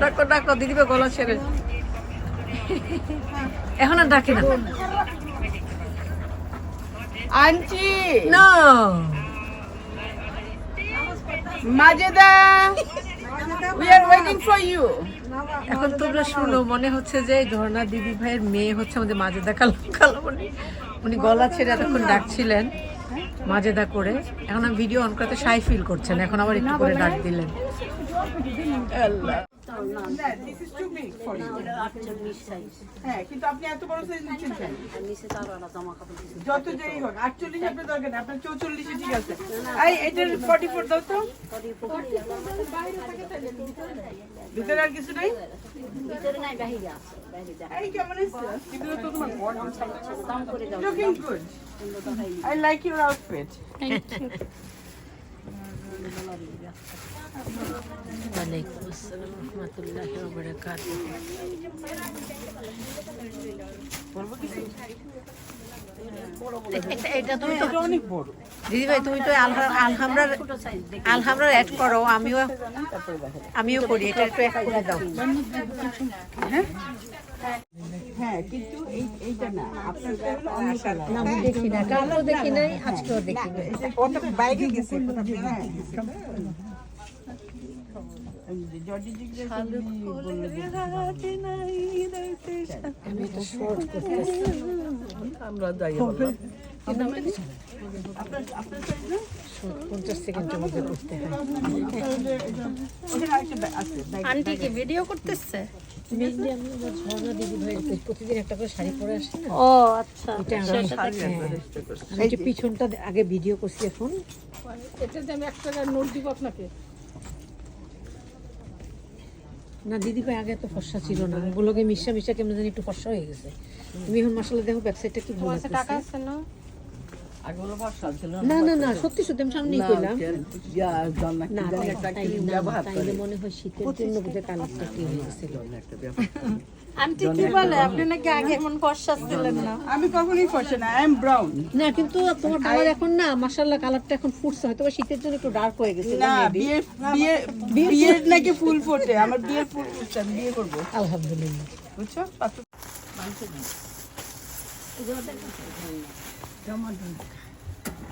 ডাকো ডাকো দিদিভাই গলা ছেড়ে এখন আর ডাকে না। আন্টি। না Majeda we are waiting for you এখন তোমরা শুনো মনে হচ্ছে যে ঝর্ণা দিদি ভাইয়ের মেয়ে হচ্ছে আমাদের মাজেদা কালো কালো উনি গলা ছেড়ে এতক্ষণ ডাকছিলেন মাজেদা করে। এখন ভিডিও অন করতে সাই ফিল করছেন এখন আবার একটু করে ডাক দিলেন। This is too big for you হ্যাঁ কিন্তু আপনি এত বড় সাইজ নিচ্ছেন যত যেই হোক আটচল্লিশ আপনার দরকার নেই আপনার চৌচল্লিশে ঠিক আছে। এই এটার ফর্টি ফোর দাও তো। ভিতরে আর কিছু নাই? এই কেমন এসছে কিন্তু তো তোমার লুকিং গুড আই লাইক वालेकुम अस्सलाम रहमतुल्लाहि দিদি ভাই তুমি তো আলহামরার আলহামরার অ্যাড করো আমিও আমিও করি এটা একটু অ্যাড করে দাও হ্যাঁ কিন্তু এইটা না আমি দেখি না কালকেও দেখি নাই আজকেও দেখি নাই বাইরে গেছে আমরা যাই আন্টি কি ভিডিও করতেছে প্রতিদিন একটা করে শাড়ি পরে আসি না ও আচ্ছা এটা আমি আমি একটু পিছনটা আগে ভিডিও করছি এখন না দিদি ভাই আগে এত ফর্সা ছিল না। ওগুলোকে মিশা মিশা কেমন জানি একটু ফর্সা হয়ে গেছে। তুমি এখন মশলা দেখো ব্যাকসাইডটা কি ভালো টাকা আছে না? না না না সত্যি সত্যি আমি সামনেই কইলাম। কি না তাইলে মনে হয় শীতের জন্য বোধহয় কালারটা কি হয়ে গেছিল আন্টি কি বলে? আপনি নাকি আগে এমন ফর্সা ছিলেন না? আমি কখনোই ফসে না আই এম ব্রাউন না কিন্তু তোমার কালার এখন না মাশাআল্লাহ কালারটা এখন ফুটছে হয়তো শীতের জন্য একটু ডার্ক হয়ে গেছে না বিয়ে বিয়ে বিয়ের নাকি ফুল ফোটে আমার বিয়ের ফুল ফুটছে আমি বিয়ে করব। আলহামদুলিল্লাহ। বুঝছ? পাত্র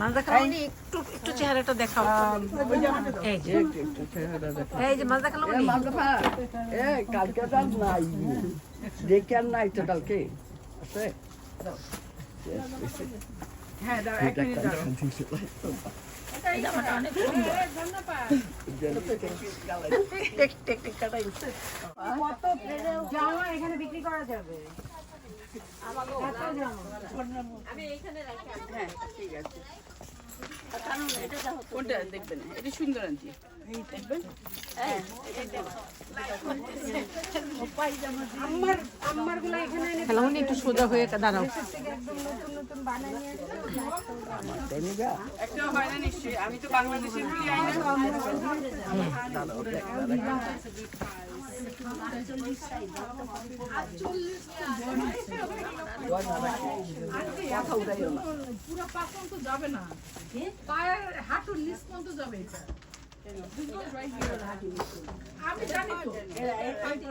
মাজদা খালামণি একটু একটু চেহারাটা দেখাও। এই যে এই যে মাজদা খালামণি এ কালকে তার নাই। দেখে আর নাই তো কালকে আছে? হ্যাঁ দাও এক মিনিট দাও। টেক টেক টেক কাটাই। হ্যাঁ ঠিক আছে। কোনটা দেখবেন? এটা সুন্দর আনছি। দেখবেন? খালামণি একটু সোজা হয়ে দাঁড়াও। একটা যাবে না নিশ্চয়ই আমি তো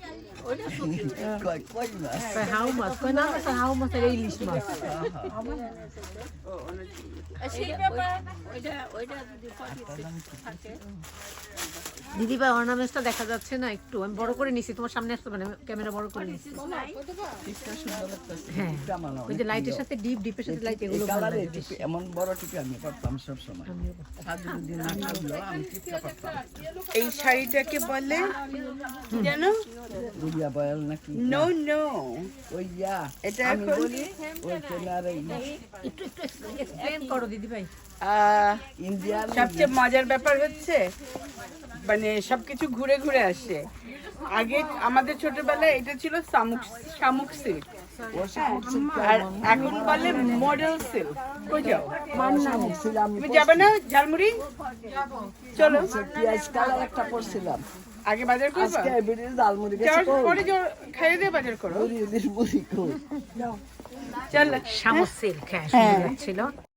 হাউ মাছ কয় না না হাউ মাছ আর ইলিশ মাছ দিদি ভাই অর্নামেন্টসটা দেখা যাচ্ছে না একটু আমি বড় করে নিছি তোমার সামনে আসতে মানে ক্যামেরা বড় করে নিছি হ্যাঁ ওই যে লাইটের সাথে ডিপ ডিপের সাথে লাইট এগুলো। এমন বড় টিপি আমি পারতাম সব সময় এই শাড়িটাকে বলে জানো বয়াল নাকি নো নো ওই ইয়া এটা আমি বলি ওই কেনারে একটু একটু এক্সপ্লেন করো দিদি ভাই সবচেয়ে মজার ব্যাপার হচ্ছে মানে সবকিছু ঘুরে ঘুরে আসে। আগে আমাদের ছোটবেলায় এটা ছিল শামুক শামুক সিল্ক আর এখন বলে মডেল সিল্ক কই যাও তুমি যাবে না ঝালমুড়ি? চলো। একটা করছিলাম আগে বাজার করবা? আজকে জালমুড়ি গেছে যাওয়ার পরে খাইয়ে দিয়ে বাজার করো। মুড়ি মুড়ি কো চল শামুক সিল্ক হ্যাঁ ছিল